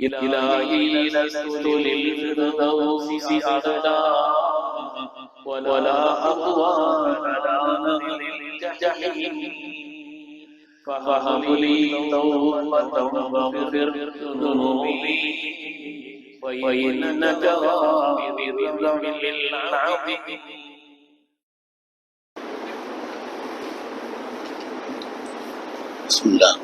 إلهي لست للفردوس أعلى ولا أقوى على الجحيم. فهب لي توبة واغفر ذنوبي وإنك غافر العظيم بسم الله.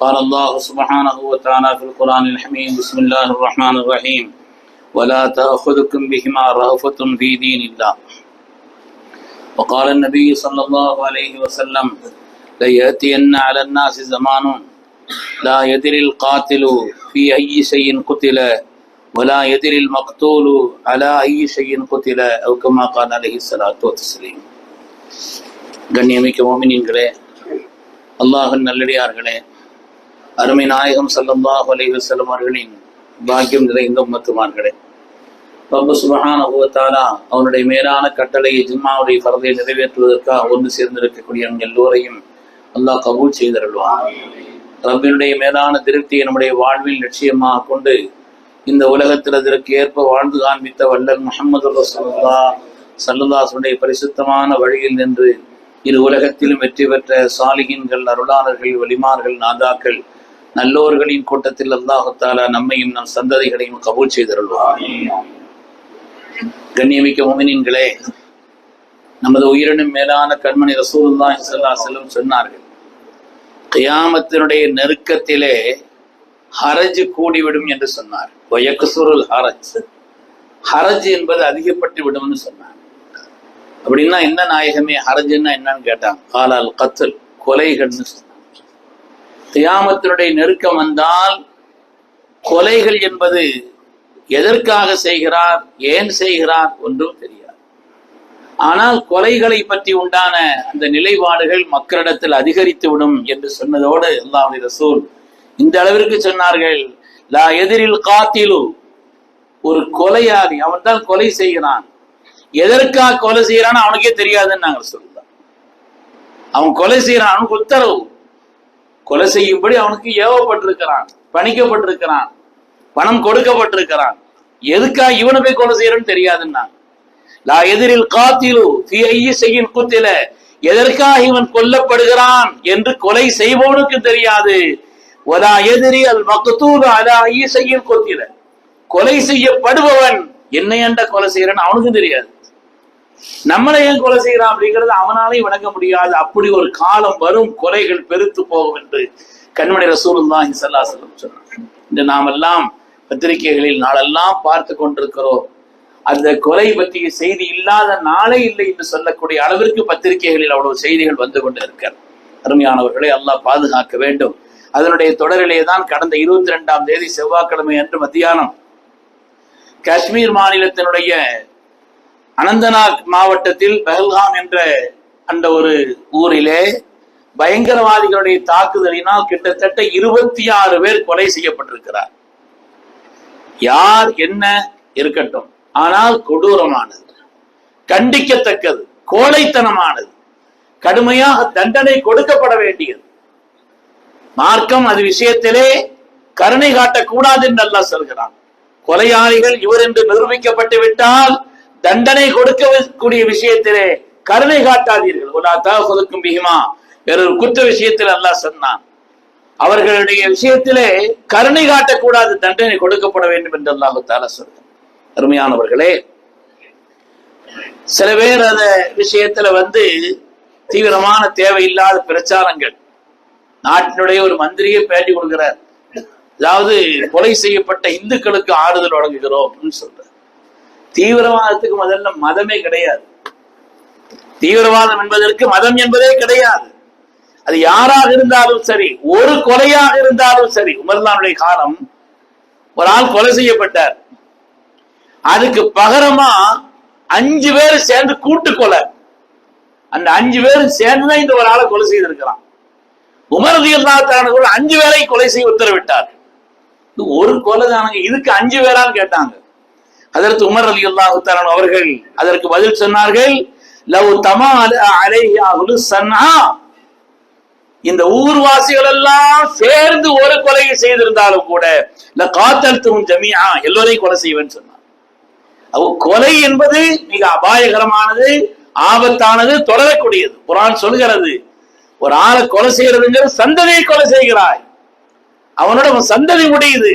قال الله سبحانه وتعالى في القرآن الحميد بسم الله الرحمن الرحيم ولا تأخذكم بهما رأفة في دين الله وقال النبي صلى الله عليه وسلم ليأتين على الناس زمان لا يدري القاتل في أي شيء قتل ولا يدري المقتول على أي شيء قتل أو كما قال عليه الصلاة والتسليم கண்ணியமிக்க மோமினின்களே அல்லாஹின் நல்லடியார்களே அருமை நாயகம் சல்லல்லாஹு அலைஹி வஸல்லம் அவர்களின் பாக்கியம் நிறைந்த உம்மத்துமார்களே. ரப்பு சுபஹான வ அவனுடைய மேலான கட்டளையை ஜும்மாவுடைய ஃபர்தை நிறைவேற்றுவதற்காக ஒன்று சேர்ந்திருக்கக்கூடிய நம் எல்லோரையும் அல்லாஹ் கபூல் செய்தருள்வான். ரப்பினுடைய மேலான திருப்தியை நம்முடைய வாழ்வில் லட்சியமாக கொண்டு இந்த உலகத்தில் அதற்கு ஏற்ப வாழ்ந்து காண்பித்த வல்லல் முஹம்மது ரசூல்லா சல்லுல்லாசனுடைய பரிசுத்தமான வழியில் நின்று இரு உலகத்திலும் வெற்றி பெற்ற சாலிகின்கள் அருளாளர்கள் வலிமார்கள் நாதாக்கள் நல்லோர்களின் கூட்டத்தில் அல்லாஹத்தால நம்மையும் நம் சந்ததிகளையும் கபூல் செய்தருள்வார் கண்ணியமிக்க முமினின்களே நமது உயிரினும் மேலான கண்மணி ரசூலுல்லாஹி சல்லா செல்லும் சொன்னார்கள் கியாமத்தினுடைய நெருக்கத்திலே ஹரஜ் கூடிவிடும் என்று சொன்னார். வயக்குசுருல் ஹரஜ். ஹரஜ் என்பது அதிகப்பட்டு விடும்னு சொன்னார். அப்படின்னா என்ன நாயகமே ஹரஜ்னா என்னன்னு கேட்டான் காலால் கத்தல் கொலைகள்னு சொன்னான் கியாமத்தினுடைய நெருக்கம் வந்தால் கொலைகள் என்பது எதற்காக செய்கிறார் ஏன் செய்கிறார் ஒன்றும் தெரியாது. ஆனால் கொலைகளை பற்றி உண்டான அந்த நிலைப்பாடுகள் மக்களிடத்தில் அதிகரித்து விடும் என்று சொன்னதோடு அல்லாஹ் ரசூல் இந்த அளவிற்கு சொன்னார்கள் லா எதிரில் காத்திலு. ஒரு கொலையாளி அவன் தான் கொலை செய்கிறான். எதற்காக கொலை செய்யறான்னு அவனுக்கே தெரியாதுன்னு நாங்கள் சொல்லலாம் அவன் கொலை செய்யறான் அவனுக்கு உத்தரவு. கொலை செய்யும்படி அவனுக்கு ஏவப்பட்டிருக்கிறான் பணிக்கப்பட்டிருக்கிறான் பணம் கொடுக்கப்பட்டிருக்கிறான். எதுக்கா இவனை போய் கொலை செய்யறன்னு தெரியாதுன்னா லா எதிரில் காத்திலு தீ ஐய செய்யும் குத்தில எதற்காக இவன் கொல்லப்படுகிறான் என்று கொலை செய்பவனுக்கு தெரியாது. ஒலா எதிரி அல் மக்தூல் அலா ஐய கொத்தில. கொலை செய்யப்படுபவன் என்னை என்ற கொலை செய்யறன்னு அவனுக்கும் தெரியாது. நம்மளை ஏன் கொலை செய்யறான் அப்படிங்கிறது அவனாலையும் விளங்க முடியாது. அப்படி ஒரு காலம் வரும் கொலைகள் பெருத்து போகும் என்று கண்மணி ரசூலுல்லாஹி ஸல்லல்லாஹு அலைஹி வஸல்லம் சொன்னார். இந்த நாமெல்லாம் பத்திரிகைகளில் நாளெல்லாம் பார்த்து கொண்டிருக்கிறோம். அந்த கொலை பற்றிய செய்தி இல்லாத நாளே இல்லை என்று சொல்லக்கூடிய அளவிற்கு பத்திரிகைகளில் அவ்வளவு செய்திகள் வந்து கொண்டு இருக்கிறது அருமையானவர்களை அல்லாஹ் பாதுகாக்க வேண்டும். அதனுடைய தொடரிலே தான் கடந்த இருபத்தி ரெண்டாம் தேதி செவ்வாய்க்கிழமை அன்று மத்தியானம் காஷ்மீர் மாநிலத்தினுடைய அனந்தநாக் மாவட்டத்தில் பெஹல்காம் என்ற அந்த ஒரு ஊரிலே பயங்கரவாதிகளுடைய தாக்குதலினால் கிட்டத்தட்ட இருபத்தி ஆறு பேர் கொலை செய்யப்பட்டிருக்கிறார். யார் என்ன இருக்கட்டும். ஆனால் கொடூரமானது. கண்டிக்கத்தக்கது. கோழைத்தனமானது. கடுமையாக தண்டனை கொடுக்கப்பட வேண்டியது. மார்க்கம் அது விஷயத்திலே கருணை காட்டக்கூடாது என்று அல்லா சொல்கிறான். கொலையாளிகள் இவர் என்று நிரூபிக்கப்பட்டு விட்டால் தண்டனை கொடுக்கக்கூடிய விஷயத்திலே கருணை காட்டாதீர்கள். உலா தாகுதுக்கும் பிகிமா வேறொரு குற்ற விஷயத்தில் அல்லாஹ் சொன்னான். அவர்களுடைய விஷயத்திலே கருணை காட்டக்கூடாது தண்டனை கொடுக்கப்பட வேண்டும் என்று அல்லாஹு தாலா சொல்றான். அருமையானவர்களே சில பேர் அந்த விஷயத்துல வந்து தீவிரமான தேவையில்லாத பிரச்சாரங்கள். நாட்டினுடைய ஒரு மந்திரியே பேட்டி கொடுக்கிறார். அதாவது கொலை செய்யப்பட்ட இந்துக்களுக்கு ஆறுதல் வழங்குகிறோம் சொல்ற தீவிரவாதத்துக்கு முதல்ல மதமே கிடையாது. தீவிரவாதம் என்பதற்கு மதம் என்பதே கிடையாது. அது யாராக இருந்தாலும் சரி ஒரு கொலையாக இருந்தாலும் சரி உமர்லானுடைய காலம் ஒரு ஆள் கொலை செய்யப்பட்டார். அதுக்கு பகரமா அஞ்சு பேர் சேர்ந்து கூட்டு கொலை. அந்த அஞ்சு பேரும் சேர்ந்துதான் இந்த ஒரு ஆளை கொலை செய்திருக்கிறான். உமரதி கூட அஞ்சு பேரை கொலை செய்ய உத்தரவிட்டார். ஒரு கொலை தானுங்க இதுக்கு அஞ்சு பேரான்னு கேட்டாங்க. அதற்கு உமர் அலி அல்லாஹுத்தாரன் அவர்கள் அதற்கு பதில் சொன்னார்கள் லவ் தமா அலையாகுலு சன்னா இந்த ஊர்வாசிகள் எல்லாம் சேர்ந்து ஒரு கொலையை செய்திருந்தாலும் கூட இந்த காத்தல் தூண் ஜமியா எல்லோரையும் கொலை செய்வேன்னு சொன்னார் கொலை என்பது மிக அபாயகரமானது ஆபத்தானது தொடரக்கூடியது. குரான் சொல்கிறது ஒரு ஆளை கொலை செய்யறதுங்கிறது சந்ததியை கொலை செய்கிறாய். அவனோட உன் சந்ததி முடியுது.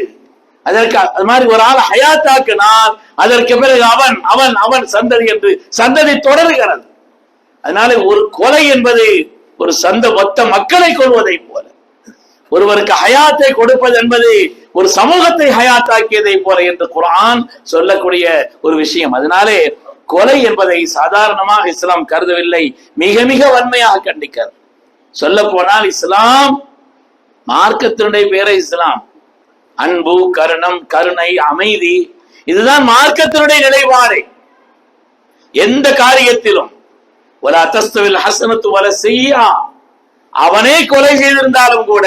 அதற்கு அது மாதிரி ஒரு ஆள் ஹயாத்தாக்கினால் அதற்கு பிறகு அவன் அவன் அவன் சந்ததி என்று சந்ததி தொடருகிறது. அதனால ஒரு கொலை என்பது ஒரு சந்த மொத்த மக்களை கொள்வதை போல. ஒருவருக்கு ஹயாத்தை கொடுப்பது என்பது ஒரு சமூகத்தை ஹயாத்தாக்கியதை போல என்று குரான் சொல்லக்கூடிய ஒரு விஷயம். அதனாலே கொலை என்பதை சாதாரணமாக இஸ்லாம் கருதவில்லை. மிக மிக வன்மையாக கண்டிக்கிறது. சொல்ல போனால் இஸ்லாம் மார்க்கத்தினுடைய பேரை இஸ்லாம். அன்பு கருணம் கருணை அமைதி இதுதான் மார்க்கத்தினுடைய நிலைப்பாடு. எந்த காரியத்திலும் ஒரு அத்தஸ்துவில் ஹசனத்து வல செய்யா அவனே கொலை செய்திருந்தாலும் கூட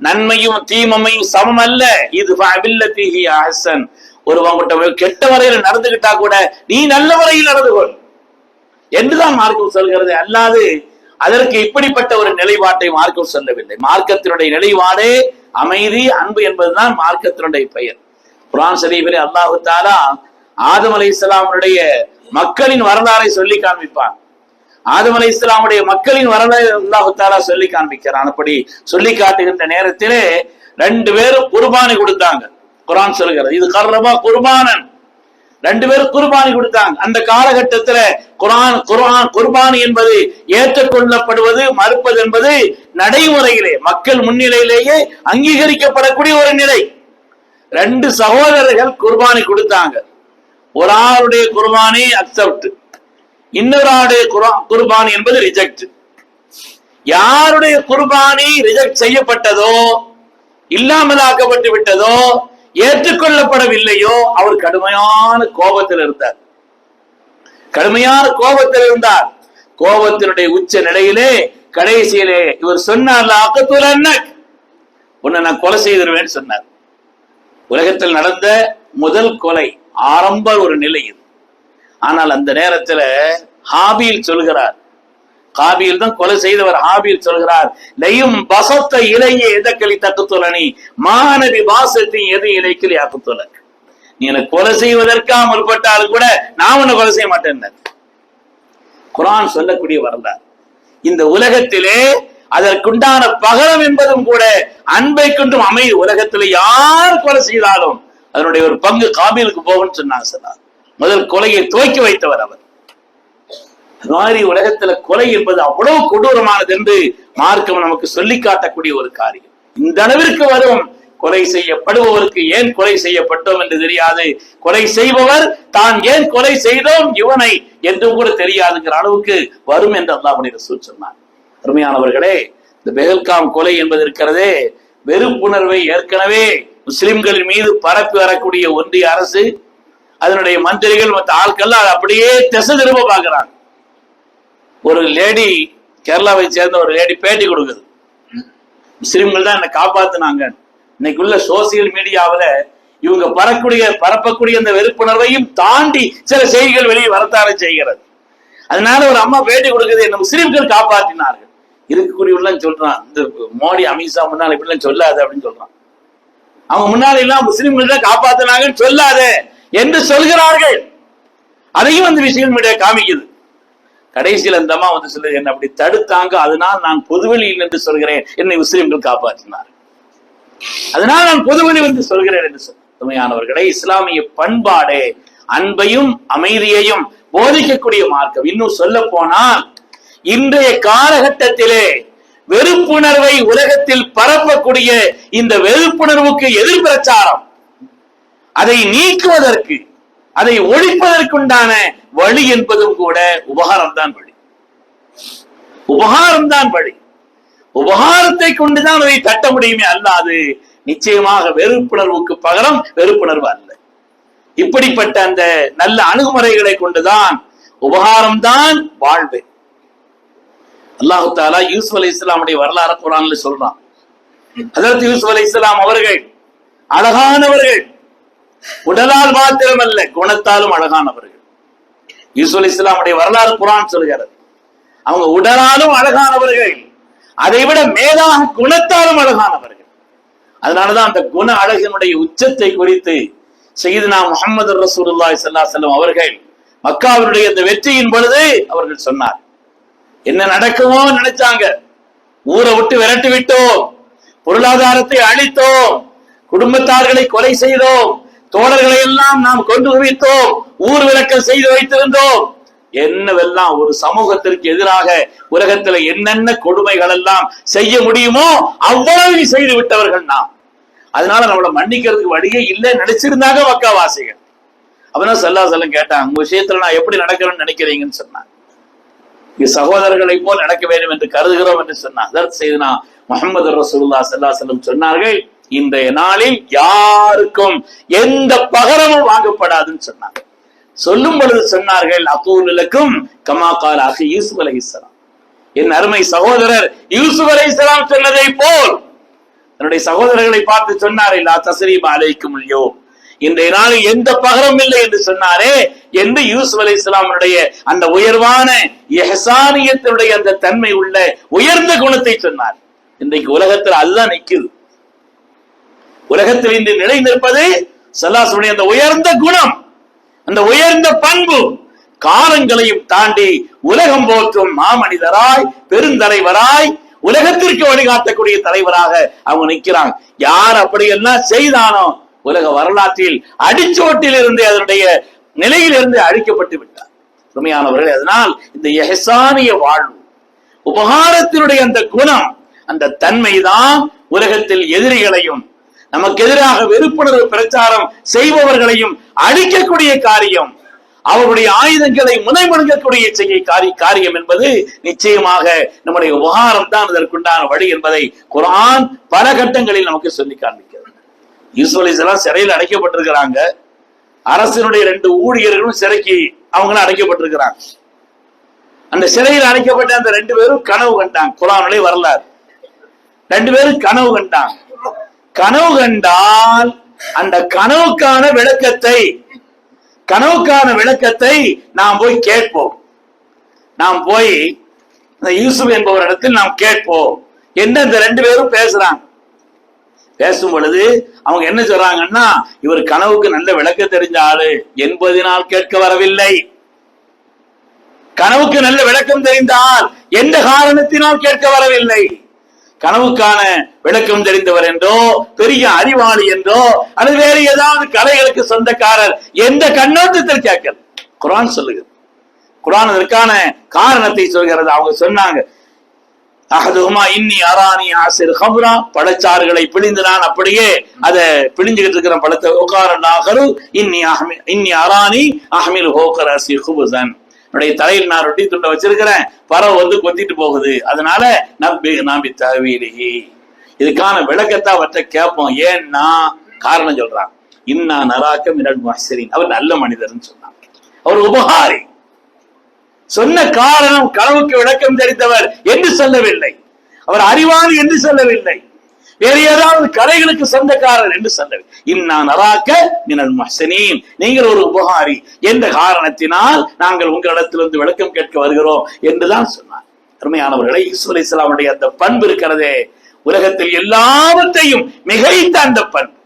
நன்மையும் தீமமையும் சமம் அல்ல. இது அபில்லத்திஹி ஹசன் ஒருவங்கிட்ட கெட்ட வரையில் நடந்துகிட்டா கூட நீ நல்ல வரையில் நடந்து கொள் என்றுதான் மார்க்கம் சொல்கிறது. அல்லாது அதற்கு இப்படிப்பட்ட ஒரு நிலைப்பாட்டை மார்க்கம் சொல்லவில்லை. மார்க்கத்தினுடைய நிலைப்பாடே அமைதி அன்பு என்பதுதான் மார்க்கத்தினுடைய பெயர். குரான் ஷரீஃபிலே அல்லாஹு தாலா ஆதம் அலை இஸ்லாமுடைய மக்களின் வரலாறை சொல்லி காண்பிப்பான். ஆதம் அலை இஸ்லாமுடைய மக்களின் வரலாறு அல்லாஹு தாலா சொல்லி காண்பிக்கிறான். அப்படி சொல்லி காட்டுகின்ற நேரத்திலே ரெண்டு பேரும் குர்பானி கொடுத்தாங்க. குரான் சொல்கிறது இது கர்ரபா குர்பானன். ரெண்டு பேரும் குர்பானி கொடுத்தாங்க. அந்த காலகட்டத்துல குரான் குரான் குர்பானி என்பது ஏற்றுக்கொள்ளப்படுவது மறுப்பது என்பது நடைமுறையிலே மக்கள் முன்னிலையிலேயே அங்கீகரிக்கப்படக்கூடிய ஒரு நிலை. ரெண்டு சகோதரர்கள் குர்பானி கொடுத்தாங்க. ஒரு ஆளுடைய குர்பானி அக்செப்ட் இன்னொரு ஆளுடைய குர்பானி என்பது ரிஜெக்ட் யாருடைய குர்பானி ரிஜெக்ட் செய்யப்பட்டதோ இல்லாமலாக்கப்பட்டு விட்டதோ ஏற்றுக்கொள்ளப்படவில்லையோ அவர் கடுமையான கோபத்தில் இருந்தார். கடுமையான கோபத்தில் இருந்தார். கோபத்தினுடைய உச்ச நிலையிலே கடைசியிலே இவர் சொன்னார் அக்கத்துல என்ன உன்னை நான் கொலை செய்திருவேன்னு சொன்னார். உலகத்தில் நடந்த முதல் கொலை ஆரம்ப ஒரு நிலை இது. ஆனால் அந்த நேரத்துல ஹாபியில் சொல்கிறார். காபியில் தான் கொலை செய்தவர் ஹாபியில் சொல்கிறார் லையும் பசத்த இலைய எதக்களி தக்குத்துலனி மாநபி பாசத்தின் எது இலைக்கிளி ஆக்குத்துல நீ எனக்கு கொலை செய்வதற்கா முற்பட்டாலும் கூட நான் உன்னை கொலை செய்ய மாட்டேன் குரான் சொல்லக்கூடிய வரலாறு. இந்த உலகத்திலே அதற்குண்டான பகலம் என்பதும் கூட அன்பை கொண்டும் அமை உலகத்திலே யார் கொலை செய்தாலும் அதனுடைய ஒரு பங்கு காபிலுக்கு போகும்னு சொன்னாங்க சொன்னார் முதல் கொலையை துவக்கி வைத்தவர் அவர். அது மாதிரி உலகத்துல கொலை என்பது அவ்வளவு கொடூரமானது என்று மார்க்கம் நமக்கு சொல்லி காட்டக்கூடிய ஒரு காரியம். இந்த அளவிற்கு வரும் கொலை செய்யப்படுபவருக்கு ஏன் கொலை செய்யப்பட்டோம் என்று தெரியாது. கொலை செய்பவர் தான் ஏன் கொலை செய்தோம்? இவனை என்றும் கூட தெரியாதுங்கிற அளவுக்கு வரும் என்று அல்லாஹ்வுடைய ரசூல் சொன்னார். அருமையானவர்களே இந்த பெகல்காம் கொலை என்பது இருக்கிறதே. வெறுப்புணர்வை ஏற்கனவே முஸ்லிம்களின் மீது பரப்பி வரக்கூடிய ஒன்றிய அரசு அதனுடைய மந்திரிகள் மற்ற ஆட்கள் அதை அப்படியே திசை திரும்ப பார்க்கிறாங்க. ஒரு லேடி கேரளாவை சேர்ந்த ஒரு லேடி பேட்டி கொடுக்குது. முஸ்லிம்கள் தான் என்னை காப்பாத்துனாங்க இன்னைக்குள்ள சோசியல் மீடியாவுல இவங்க பரக்கூடிய பரப்பக்கூடிய அந்த வெறுப்புணர்வையும் தாண்டி சில செய்திகள் வெளியே வரத்தார செய்கிறது. அதனால ஒரு அம்மா பேட்டி கொடுக்குது என்ன முஸ்லிம்கள் காப்பாற்றினார்கள் இருக்கக்கூடியவெல்லாம் சொல்றான் இந்த மோடி அமித்ஷா முன்னால இப்படிலாம் சொல்லாது அப்படின்னு சொல்றான். அவங்க முன்னால எல்லாம் முஸ்லிம்கள் தான் காப்பாத்தினாங்கன்னு சொல்லாத என்று சொல்கிறார்கள். அதையும் அந்த விஷயம் மீடியா காமிக்குது. கடைசியில் அந்த அம்மா வந்து சொல்லுது என்ன அப்படி தடுத்தாங்க அதனால் நான் பொதுவெளியில் என்று சொல்கிறேன் என்னை முஸ்லிம்கள் காப்பாற்றினார்கள் அதனால் நான் பொதுவெளி வந்து சொல்கிறேன் என்று சொல் இஸ்லாமிய பண்பாடே அன்பையும் அமைதியையும் போதிக்கக்கூடிய மார்க்கம். இன்னும் சொல்ல போனால் இன்றைய காலகட்டத்திலே வெறுப்புணர்வை உலகத்தில் பரப்பக்கூடிய இந்த வெறுப்புணர்வுக்கு எதிர் பிரச்சாரம் அதை நீக்குவதற்கு அதை ஒழிப்பதற்குண்டான வழி என்பதும் கூட உபகாரம் தான் வழி. உபகாரம் தான் வழி. உபகாரத்தை கொண்டுதான் அதை தட்ட முடியுமே அல்லாது நிச்சயமாக வெறுப்புணர்வுக்கு பகரம் வெறுப்புணர்வு அல்ல. இப்படிப்பட்ட அந்த நல்ல அணுகுமுறைகளை கொண்டுதான் உபகாரம்தான் வாழ்வு. அல்லாஹு தாலா யூசுப் அலி இஸ்லாமுடைய வரலாறு குரான்ல சொல்றான். அதற்கு யூசுப் அலி இஸ்லாம் அவர்கள் அழகானவர்கள். உடலால் மாத்திரமல்ல குணத்தாலும் அழகானவர்கள். யூசுப் அலி இஸ்லாமுடைய வரலாறு குரான் சொல்கிறது. அவங்க உடலாலும் அழகானவர்கள். அதை விட மேலாக குணத்தாலும் அழகானவர்கள். அதனாலதான் அந்த குண அழகினுடைய உச்சத்தை குறித்து செய்தனா முகமது ரசூலுல்லாய் சல்லா செல்லும் அவர்கள் மக்காவினுடைய அந்த வெற்றியின் பொழுது அவர்கள் சொன்னார். என்ன நடக்குமோ நினைச்சாங்க. ஊரை விட்டு விரட்டி விட்டோம். பொருளாதாரத்தை அழித்தோம். குடும்பத்தார்களை கொலை செய்தோம். தோழர்களை எல்லாம் நாம் கொண்டு குவித்தோம். ஊர் விளக்கம் செய்து வைத்திருந்தோம். என்னவெல்லாம் ஒரு சமூகத்திற்கு எதிராக உலகத்துல என்னென்ன கொடுமைகள் எல்லாம் செய்ய முடியுமோ அவ்வளவு செய்து விட்டவர்கள் நாம். அதனால நம்மளை மன்னிக்கிறதுக்கு வழியே இல்லை நினைச்சிருந்தாங்க மக்காவாசிகள். அப்பதான் செல்லா செல்லம் கேட்டான் உங்க விஷயத்துல நான் எப்படி நடக்கிறேன்னு நினைக்கிறீங்கன்னு சொன்னான் இங்க சகோதரர்களை போல் நடக்க வேண்டும் என்று கருதுகிறோம் என்று சொன்னான் அதற்கு செய்தனா முகமது ரசூல்லா செல்லா செல்லம் சொன்னார்கள் இன்றைய நாளில் யாருக்கும் எந்த பகரமும் வாங்கப்படாதுன்னு சொன்னாங்க. சொல்லும் பொழுது சொன்னார்கள் அத்தூலுக்கும் கமாக்கால் அகி யூசுப் அலை என் அருமை சகோதரர் யூசுப் அலை சொன்னதை போல் தன்னுடைய சகோதரர்களை பார்த்து சொன்னார் இல்லா தசரீப் அலைக்கும் இல்லையோ இன்றைய நாளில் எந்த பகரம் இல்லை என்று சொன்னாரே என்று யூசுப் அலி இஸ்லாமுடைய அந்த உயர்வான எஹசானியத்தினுடைய அந்த தன்மை உள்ள உயர்ந்த குணத்தை சொன்னார். இன்றைக்கு உலகத்தில் அதுதான் நிக்குது உலகத்தில் இன்று நிலை நிற்பது சல்லாசுடைய அந்த உயர்ந்த குணம். அந்த உயர்ந்த பண்பு காலங்களையும் தாண்டி உலகம் போற்றும் மாமனிதராய் பெருந்தலைவராய் உலகத்திற்கு வழிகாட்டக்கூடிய தலைவராக அவங்க நிக்கிறாங்க. யார் அப்படி எல்லாம் செய்தானோ உலக வரலாற்றில் அடிச்சோட்டில் இருந்து அதனுடைய நிலையிலிருந்து அழிக்கப்பட்டு விட்டார். உண்மையானவர்கள் அதனால் இந்த எஹசானிய வாழ்வு உபகாரத்தினுடைய அந்த குணம் அந்த தன்மைதான் உலகத்தில் எதிரிகளையும் நமக்கு எதிராக வெறுப்புணர்வு பிரச்சாரம் செய்பவர்களையும் அழிக்கக்கூடிய காரியம் அவருடைய ஆயுதங்களை முனைமுழுங்கக்கூடிய செய்ய காரி காரியம் என்பது நிச்சயமாக நம்முடைய உபகாரம் தான் இதற்குண்டான வழி என்பதை குரான் பல கட்டங்களில் நமக்கு சொல்லி காண்பிக்கிறது. யூசுவலிஸ் எல்லாம் சிறையில் அடைக்கப்பட்டிருக்கிறாங்க. அரசினுடைய ரெண்டு ஊழியர்களும் சிறைக்கு அவங்களும் அடைக்கப்பட்டிருக்கிறாங்க. அந்த சிறையில் அடைக்கப்பட்ட அந்த ரெண்டு பேரும் கனவு கண்டாங்க. குரானிலே வரலாறு. ரெண்டு பேரும் கனவு கண்டாங்க. கனவு கண்டால் அந்த கனவுக்கான விளக்கத்தை கனவுக்கான விளக்கத்தை நாம் போய் கேட்போம். நாம் போய் இந்த யூசுப் என்பவரிடத்தில் நாம் கேட்போம். என்ன இந்த ரெண்டு பேரும் பேசுறாங்க? பேசும் பொழுது அவங்க என்ன சொல்றாங்கன்னா இவர் கனவுக்கு நல்ல விளக்க தெரிஞ்ச ஆளு என்பதினால் கேட்க வரவில்லை. கனவுக்கு நல்ல விளக்கம் தெரிந்தால் எந்த காரணத்தினால் கேட்க வரவில்லை? கனவுக்கான விளக்கம் தெரிந்தவர் என்றோ பெரிய அறிவாளி என்றோ அல்லது வேறு ஏதாவது கலைகளுக்கு சொந்தக்காரர் எந்த கண்ணோட்டத்தில் கேட்கல குரான் சொல்லுகிறது. குரான் அதற்கான காரணத்தை சொல்கிறது. அவங்க சொன்னாங்க அகதுமா இன்னி அராணி ஆசிர் ஹம்ரா பழச்சாறுகளை பிழிந்து நான் அப்படியே அதை பிழிஞ்சுக்கிட்டு இருக்கிற பழத்தை உட்கார நாகரு இன்னி அஹமி இன்னி அராணி அஹமில் ஹோகர் அசி ஹுபுசன் என்னுடைய தலையில் நான் ரொட்டி துண்டை வச்சிருக்கிறேன். பறவை வந்து கொத்திட்டு போகுது. அதனால நம்பி நம்பி தகவீலி இதுக்கான விளக்கத்தை அவற்றை கேட்போம். ஏன்னா காரணம் சொல்றான். இன்னா நராக்க மினல் மஹ்சரின். அவர் நல்ல மனிதர்னு சொன்னான். அவர் உபகாரி சொன்ன காரணம் கனவுக்கு விளக்கம் தெரிந்தவர் என்று சொல்லவில்லை. அவர் அறிவாளி என்று சொல்லவில்லை. வேறு ஏதாவது கதைகளுக்கு சொந்தக்காரர் என்று சொல்லவில்லை இன்னா நராக்க மினல் மஹ்சனீன். நீங்கள் ஒரு உபகாரி என்ற காரணத்தினால் நாங்கள் உங்களிடத்திலிருந்து விளக்கம் கேட்க வருகிறோம் என்றுதான் சொன்னார். அருமையானவர்களை இஸ்வர் இஸ்லாமுடைய அந்த பண்பு இருக்கிறதே. உலகத்தில் எல்லாவற்றையும் மிகைத்த அந்த பண்பு.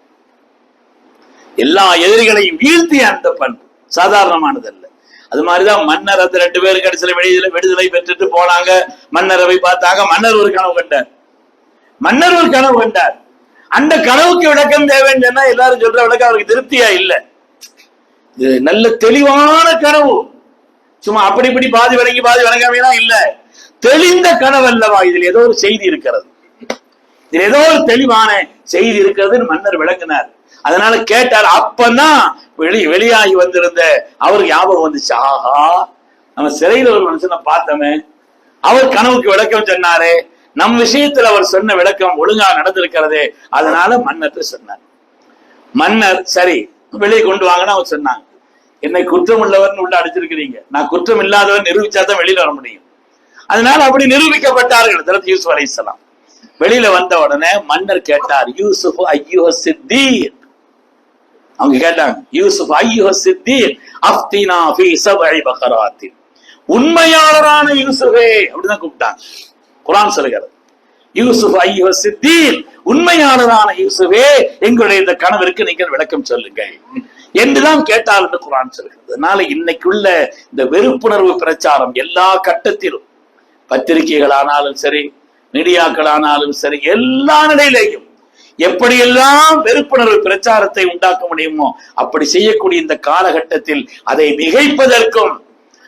எல்லா எதிரிகளையும் வீழ்த்திய அந்த பண்பு. சாதாரணமானதல்ல அது மாதிரிதான் மன்னர் அந்த ரெண்டு பேரும் கடைசியில விடுதலை விடுதலை பெற்றுட்டு போனாங்க. மன்னரவை பார்த்தாங்க. மன்னர் ஒரு கனவு கண்டார். மன்னர் ஒரு கனவு கண்டார். அந்த கனவுக்கு விளக்கம் தேவைன்னு சொன்னா எல்லாரும் சொல்ற விளக்கம் அவருக்கு திருப்தியா இல்ல. இது நல்ல தெளிவான கனவு. சும்மா அப்படி இப்படி பாதி வணங்கி பாதி விளங்காமலாம் இல்ல. தெளிந்த கனவு அல்லவா இதுல ஏதோ ஒரு செய்தி இருக்கிறது. இதுல ஏதோ ஒரு தெளிவான செய்தி இருக்கிறதுன்னு மன்னர் விளக்குனார். அதனால கேட்டார் அப்பதான் வெளி வெளியாகி வந்திருந்த அவருக்கு ஞாபகம் வந்துச்சு. ஆஹா நம்ம சிறையில் ஒரு மனுஷனை பார்த்தோமே. அவர் கனவுக்கு விளக்கம் சொன்னாரே. நம் விஷயத்தில் அவர் சொன்ன விளக்கம் ஒழுங்கா நடந்திருக்கிறதே அதனால மன்னர் சொன்னார். மன்னர் சரி வெளியே கொண்டு வாங்கன்னு அவர் சொன்னாங்க. என்னை குற்றம் உள்ளவர்னு உள்ள அடிச்சிருக்கிறீங்க. நான் குற்றம் இல்லாதவன் நிரூபிச்சாதான் வெளியில வர முடியும். அதனால அப்படி நிரூபிக்கப்பட்டார்கள். தரத் யூசுப் அலைஹிஸ்ஸலாம் வெளியில வந்த உடனே மன்னர் கேட்டார் யூசுப் ஐயோ சித்தீர் அவங்க கேட்டாங்க யூசுப் ஐயோ சித்தீர் அப்தினா ஃபீ சபை பகராத்தின். உண்மையாளரான யூசுஃபே அப்படிதான் கூப்பிட்டாங்க. குர்ஆன் சொல்கிறது யூசுப் ஐயோ சித்தீர் உண்மையானதான யூசுஃபே எங்களுடைய இந்த கணவருக்கு நீங்கள் விளக்கம் சொல்லுங்கள். என்றுதான் கேட்டால் என்று குர்ஆன் சொல்கிறது அதனால இன்னைக்குள்ள இந்த வெறுப்புணர்வு பிரச்சாரம் எல்லா கட்டத்திலும் பத்திரிகைகளானாலும் சரி மீடியாக்களானாலும் சரி எல்லா நிலையிலையும் எப்படியெல்லாம் வெறுப்புணர்வு பிரச்சாரத்தை உண்டாக்க முடியுமோ அப்படி செய்யக்கூடிய இந்த காலகட்டத்தில் அதை மிகைப்பதற்கும்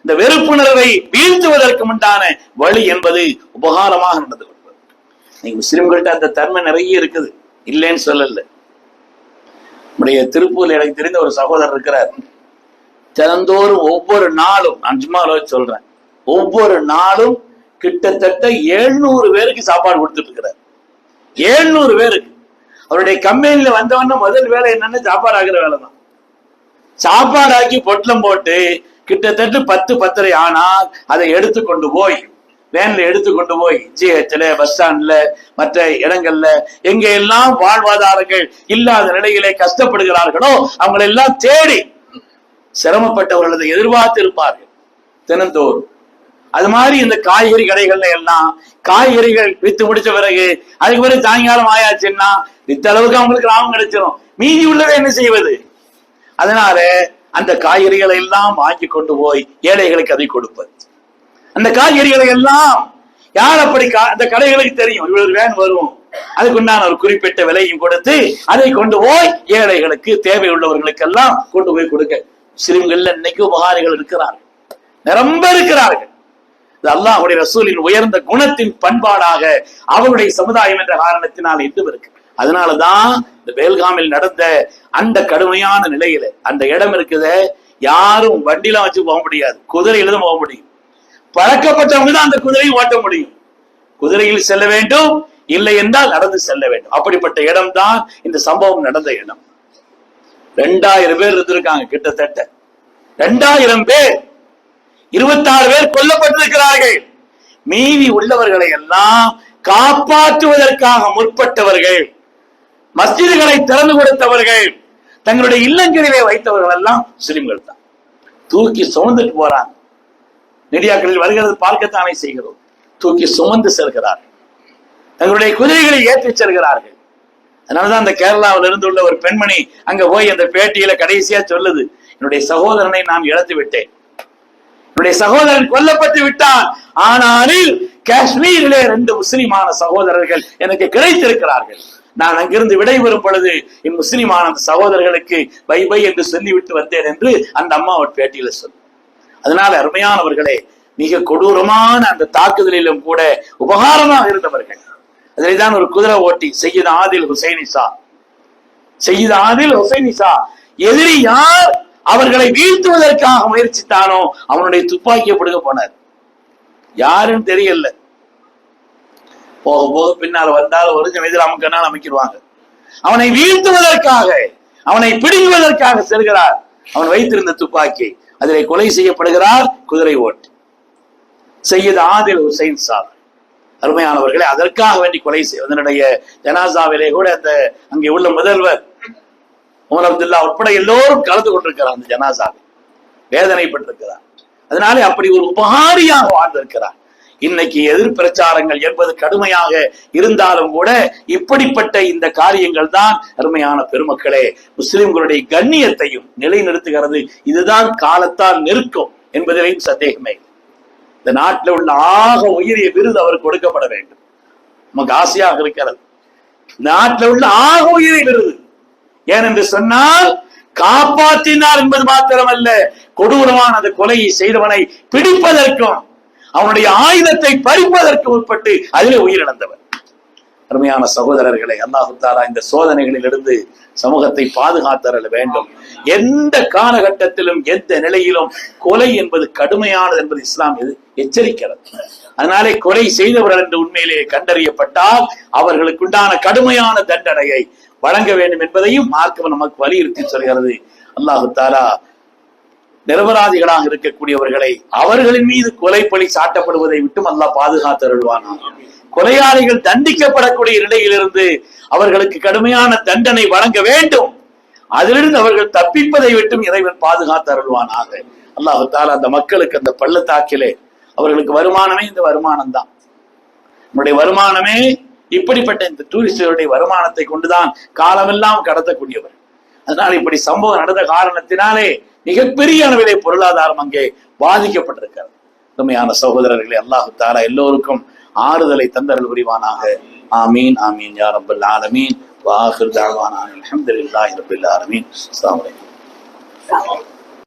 இந்த வெறுப்புணர்வை வீழ்த்துவதற்கு உண்டான வழி என்பது உபகாரமாக நடந்து கொள்வது. நீங்க முஸ்லிம்கள்ட்ட அந்த தன்மை நிறைய இருக்குது. இல்லைன்னு சொல்லல. நம்முடைய திருப்பூர்ல எனக்கு தெரிந்த ஒரு சகோதரர் இருக்கிறார். தினந்தோறும் ஒவ்வொரு நாளும் நான் சும்மா சொல்றேன் ஒவ்வொரு நாளும் கிட்டத்தட்ட எழுநூறு பேருக்கு சாப்பாடு கொடுத்துட்டு இருக்கிறார். எழுநூறு பேருக்கு. அவருடைய கம்பெனில வந்தவன முதல் வேலை என்னன்னு சாப்பாடு ஆகிற வேலை தான் சாப்பாடு ஆக்கி பொட்டலம் போட்டு கிட்டத்தட்ட பத்து பத்தரை ஆனால் அதை எடுத்து கொண்டு போய் வேன்ல எடுத்து கொண்டு போய் ஜிஹெச்ல பஸ் ஸ்டாண்ட்ல மற்ற இடங்கள்ல எங்க எல்லாம் வாழ்வாதாரங்கள் இல்லாத நிலையிலே கஷ்டப்படுகிறார்களோ அவங்களை எல்லாம் தேடி சிரமப்பட்டவர்கள் எதிர்பார்த்து இருப்பார்கள் தினந்தோறும். அது மாதிரி இந்த காய்கறி கடைகள்ல எல்லாம் காய்கறிகள் வித்து முடிச்ச பிறகு அதுக்கு பிறகு சாயங்காலம் ஆயாச்சுன்னா வித்த அளவுக்கு அவங்களுக்கு லாபம் கிடைச்சிடும் மீதி உள்ளதை என்ன செய்வது? அதனால அந்த காய்கறிகளை எல்லாம் வாங்கி கொண்டு போய் ஏழைகளுக்கு அதை கொடுப்பது. அந்த காய்கறிகளை எல்லாம் யார் அப்படி கா- அந்த கடைகளுக்கு தெரியும். இவ்வளவு வேன் வரும். அதுக்குண்டான ஒரு குறிப்பிட்ட விலையும் கொடுத்து அதை கொண்டு போய் ஏழைகளுக்கு தேவை உள்ளவர்களுக்கு எல்லாம் கொண்டு போய் கொடுக்க. முஸ்லிம்கள்ல இன்னைக்கு உபகாரிகள் இருக்கிறார்கள். நிரம்ப இருக்கிறார்கள். இது அல்லாஹுடைய ரசூலின் உயர்ந்த குணத்தின் பண்பாடாக அவருடைய சமுதாயம் என்ற காரணத்தினால் இன்றும் இருக்கு. அதனாலதான் இந்த பேல்காமில் நடந்த அந்த கடுமையான நிலையில அந்த இடம் இருக்குதே யாரும் வண்டிலாம் வச்சு போக முடியாது. குதிரையில தான் போக முடியும். பழக்கப்பட்டவங்க தான் அந்த குதிரையை ஓட்ட முடியும். குதிரையில் செல்ல வேண்டும் இல்லை என்றால் நடந்து செல்ல வேண்டும். அப்படிப்பட்ட இடம் தான் இந்த சம்பவம் நடந்த இடம். ரெண்டாயிரம் பேர் இருந்திருக்காங்க கிட்டத்தட்ட. ரெண்டாயிரம் பேர் இருபத்தாறு பேர் கொல்லப்பட்டிருக்கிறார்கள். மீதி உள்ளவர்களை எல்லாம் காப்பாற்றுவதற்காக முற்பட்டவர்கள். மஸ்ஜிதுகளை திறந்து கொடுத்தவர்கள் தங்களுடைய இல்லங்களிலே வைத்தவர்கள் எல்லாம் முஸ்லிம்கள் தான். தூக்கி சுமந்துட்டு போறாங்க. நெடியாக்களில் வருகிறது பார்க்கத்தானே செய்கிறோம். தூக்கி சுமந்து செல்கிறார்கள். தங்களுடைய குதிரைகளை ஏற்றி செல்கிறார்கள். அதனாலதான் அந்த கேரளாவில் இருந்து உள்ள ஒரு பெண்மணி அங்க போய் அந்த பேட்டியில கடைசியா சொல்லுது என்னுடைய சகோதரனை நான் இழந்து விட்டேன். என்னுடைய சகோதரன் கொல்லப்பட்டு விட்டான். ஆனாலும் காஷ்மீரிலே ரெண்டு முஸ்லிமான சகோதரர்கள் எனக்கு கிடைத்திருக்கிறார்கள். நான் அங்கிருந்து விடைபெறும் பொழுது என் முஸ்லிமான அந்த சகோதரர்களுக்கு பை பை என்று சொல்லிவிட்டு வந்தேன் என்று அந்த அம்மா அவர் பேட்டியில சொல்லு அதனால அருமையானவர்களே மிக கொடூரமான அந்த தாக்குதலிலும் கூட உபகாரமாக இருந்தவர்கள். அதிலே தான் ஒரு குதிரை ஓட்டி செய்யுது ஆதில் ஹுசைனிசா செய்யுது ஆதில் ஹுசைனிசா எதிரி யார் அவர்களை வீழ்த்துவதற்காக முயற்சித்தானோ அவனுடைய துப்பாக்கியை பிடுங்க போனார். யாருன்னு தெரியல. போக போக பின்னால் வந்தால் ஒரு எதிர் அமுக்கனால் அமைக்கிடுவாங்க. அவனை வீழ்த்துவதற்காக அவனை பிடுங்குவதற்காக செல்கிறார். அவன் வைத்திருந்த துப்பாக்கி அதிலே கொலை செய்யப்படுகிறார் குதிரை ஓட்டு. செய்யது ஆதில் ஹுசைன் சார் அருமையானவர்களே அதற்காக வேண்டி கொலை செய்வதனுடைய ஜனாசாவிலே கூட அந்த அங்கே உள்ள முதல்வர் உமர் அப்துல்லா உட்பட எல்லோரும் கலந்து கொண்டிருக்கிறார் அந்த ஜனாசாவில். வேதனைப்பட்டிருக்கிறார். அதனாலே அப்படி ஒரு உபகாரியாக வாழ்ந்திருக்கிறார். இன்னைக்கு எதிர் பிரச்சாரங்கள் என்பது கடுமையாக இருந்தாலும் கூட இப்படிப்பட்ட இந்த காரியங்கள் தான் அருமையான பெருமக்களே முஸ்லிம்களுடைய கண்ணியத்தையும் நிலைநிறுத்துகிறது. இதுதான் காலத்தால் நிற்கும் என்பதிலையும் சந்தேகமே இந்த நாட்டில் உள்ள ஆக உயரிய விருது அவருக்கு கொடுக்கப்பட வேண்டும். நமக்கு ஆசையாக இருக்கிறது. நாட்டில் உள்ள ஆக உயிரை விருது. ஏனென்று சொன்னால் காப்பாற்றினார் என்பது மாத்திரமல்ல கொடூரமான அந்த கொலையை செய்தவனை பிடிப்பதற்கும் அவனுடைய ஆயுதத்தை பறிப்பதற்கு உட்பட்டு அதிலே உயிரிழந்தவர். அருமையான சகோதரர்களை அல்லாஹு தாலா இந்த சோதனைகளில் இருந்து சமூகத்தை பாதுகாத்தரல வேண்டும். எந்த காலகட்டத்திலும் எந்த நிலையிலும் கொலை என்பது கடுமையானது என்பது இஸ்லாம் எது எச்சரிக்கிறது. அதனாலே கொலை செய்தவர்கள் என்று உண்மையிலே கண்டறியப்பட்டால் அவர்களுக்குண்டான கடுமையான தண்டனையை வழங்க வேண்டும் என்பதையும் மார்க்கம் நமக்கு வலியுறுத்தி சொல்கிறது. அல்லாஹு தாலா நிரபராதிகளாக இருக்கக்கூடியவர்களை அவர்களின் மீது கொலைப்பழி சாட்டப்படுவதை விட்டும் அல்லாஹ் பாதுகாத்தருள்வானா கொலையாளிகள் தண்டிக்கப்படக்கூடிய நிலையிலிருந்து அவர்களுக்கு கடுமையான தண்டனை வழங்க வேண்டும். அதிலிருந்து அவர்கள் தப்பிப்பதை விட்டும் இறைவன் பாதுகாத்து அருள்வானாக. அல்லாஹு தாலா அந்த மக்களுக்கு அந்த பள்ளத்தாக்கிலே அவர்களுக்கு வருமானமே இந்த வருமானம் தான் நம்முடைய வருமானமே இப்படிப்பட்ட இந்த டூரிஸ்டுகளுடைய வருமானத்தை கொண்டுதான் காலமெல்லாம் கடத்தக்கூடியவர். அதனால இப்படி சம்பவம் நடந்த காரணத்தினாலே மிகப்பெரிய அளவிலே பொருளாதாரம் அங்கே பாதிக்கப்பட்டிருக்கிறது. உண்மையான சகோதரர்களே அல்லாஹு தாரா எல்லோருக்கும் ஆறுதலை தந்தர்கள் புரிவானாக. ஆமீன் ஆமீன் யா ரப்பல் ஆலமீன். வாஹிர் தாவானா அல்ஹம்துலில்லாஹி ரப்பில் ஆலமீன். அஸ்ஸலாமு அலைக்கும்.